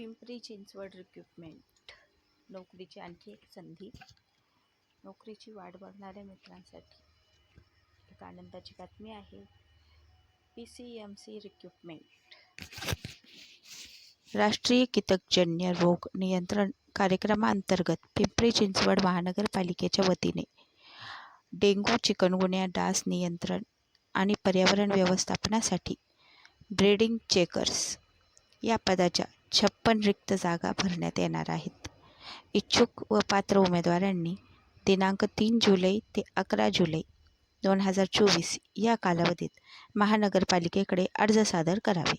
Pimpri Chinchwad recruitment नोकरीची आणखी एक संधी. नोकरीची वाट बघणाऱ्या मित्रांसाठी एक आनंदाची बातमी आहे. P C M C recruitment राष्ट्रीय कीटकजन्य रोग नियंत्रण कार्यक्रमाअंतर्गत पिंपरी चिंचवड महानगरपालिकेच्या वतीने डेंग्यू चिकनगुन्या डास नियंत्रण आणि पर्यावरण व्यवस्थापनासाठी ब्रीडिंग चेकर्स या पदाच्या छप्पन रिक्त जागा भरण्यात येणार आहेत. इच्छुक व पात्र उमेदवारांनी दिनांक तीन जुलै ते अकरा जुलै दोन हजार चोवीस या कालावधीत महानगरपालिकेकडे अर्ज सादर करावे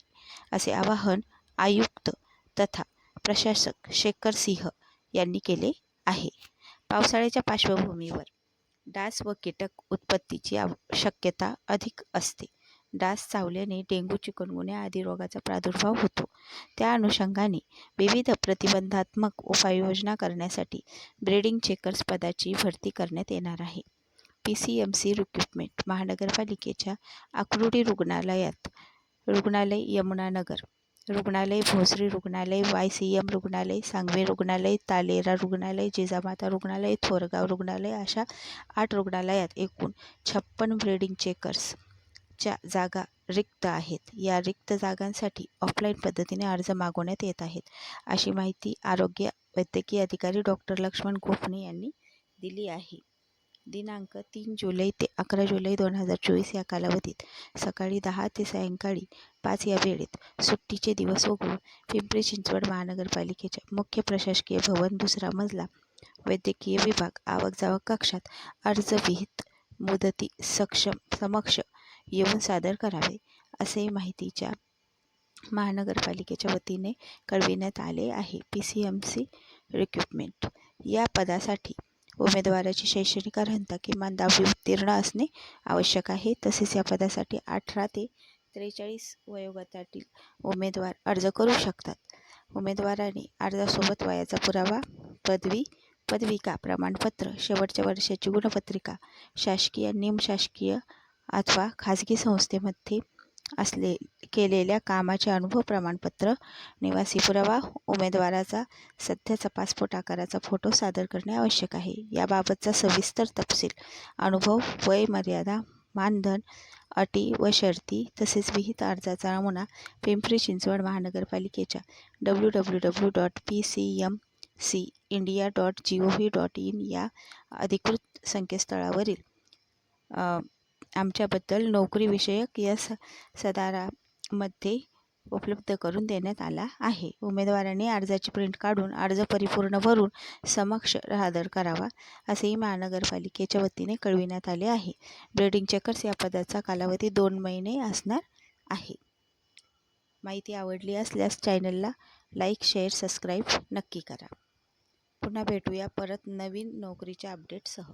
असे आवाहन आयुक्त तथा प्रशासक शेखर सिंह यांनी केले आहे. पावसाळ्याच्या पार्श्वभूमीवर डास व कीटक उत्पत्तीची शक्यता अधिक असते. डास चावल्याने डेंग्यू चिकनगुन्या आदी रोगाचा प्रादुर्भाव होतो. त्या अनुषंगाने विविध प्रतिबंधात्मक उपाययोजना करण्यासाठी ब्रीडिंग चेकर्स पदाची भरती करण्यात येणार आहे. P C M C recruitment महानगरपालिकेच्या आकुर्डी रुग्णालयात रुग्णालय यमुनानगर रुग्णालय भोसरी रुग्णालय वाय सी एम रुग्णालय सांगवे रुग्णालय तालेरा रुग्णालय जिजामाता रुग्णालय थोरगाव रुग्णालय अशा आठ रुग्णालयात एकूण छप्पन ब्रीडिंग चेकर्सच्या जागा रिक्त आहेत. या रिक्त जागांसाठी ऑफलाईन पद्धतीने अर्ज मागवण्यात येत आहेत. अशी माहिती आरोग्य वैद्यकीय अधिकारी डॉक्टर लक्ष्मण गोफणे यांनी दिली आहे. दिनांक तीन जुलै ते अकरा जुलै दोन हजार चोवीस या कालावधीत सकाळी दहा ते सायंकाळी पाच या वेळेत सुट्टीचे दिवस वगळून पिंपरी चिंचवड महानगरपालिकेच्या मुख्य प्रशासकीय भवन दुसरा मजला वैद्यकीय विभाग आवक जावक कक्षात अर्ज विहित मुदती सक्षम समक्ष येऊन सादर करावे असे माहितीच्या महानगरपालिकेच्या वतीने कळविण्यात आले आहे. P C M C recruitment या पदासाठी उमेदवाराची शैक्षणिक अर्हता किमान दहावी उत्तीर्ण असणे आवश्यक आहे. तसेच या पदासाठी अठरा ते त्रेचाळीस वयोगटातील उमेदवार अर्ज करू शकतात. उमेदवाराने अर्जासोबत वयाचा पुरावा पदवी पदविका प्रमाणपत्र शेवटच्या वर्षाची गुणपत्रिका शासकीय निमशासकीय अथवा खाजगी संस्थेमध्ये असले केलेल्या कामाचे अनुभव प्रमाणपत्र निवासी पुरावा उमेदवाराचा सध्याचा पासपोर्ट आकाराचा फोटो सादर करणे आवश्यक आहे. याबाबतचा सविस्तर तपशील अनुभव वय मर्यादा मानधन अटी व शर्ती तसेच विहित अर्जाचा नमुना पिंपरी चिंचवड महानगरपालिकेच्या W W W dot P C M C India dot G O V dot in या अधिकृत संकेतस्थळावरील आमच्याबद्दल नोकरीविषयक या स सदारामध्ये उपलब्ध करून देण्यात आला आहे. उमेदवारांनी अर्जाची प्रिंट काढून अर्ज परिपूर्ण भरून समक्ष सादर करावा असेही महानगरपालिकेच्या वतीने कळविण्यात आले आहे. ब्रेडिंग चेकर्स या पदाचा कालावधी दोन महिने असणार आहे. माहिती आवडली असल्यास चॅनलला लाईक शेअर सबस्क्राईब नक्की करा. पुन्हा भेटूया परत नवीन नोकरीच्या अपडेटसह.